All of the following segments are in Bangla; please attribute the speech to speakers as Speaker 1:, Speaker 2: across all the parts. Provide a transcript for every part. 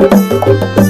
Speaker 1: Thank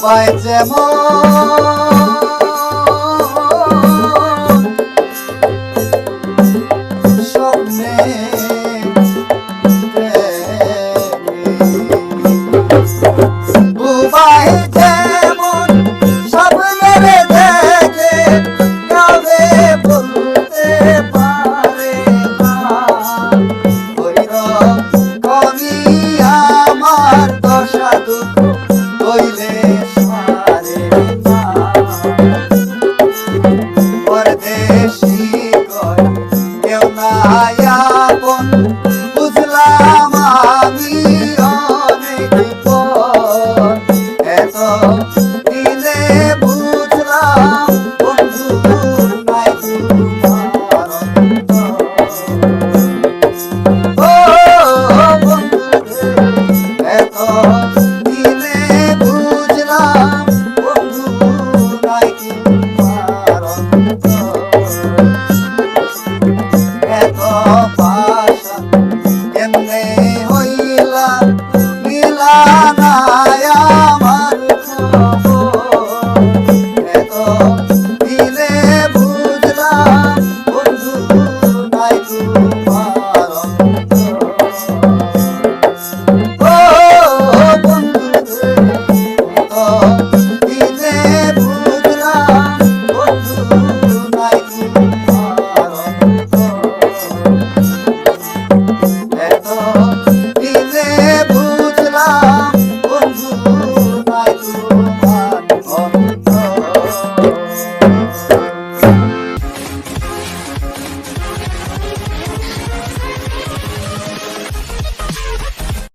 Speaker 1: Vai, Zé Mó. আশা দুঃখ হইলে মারে মা পরদেশি কয় কেউ না আয়া না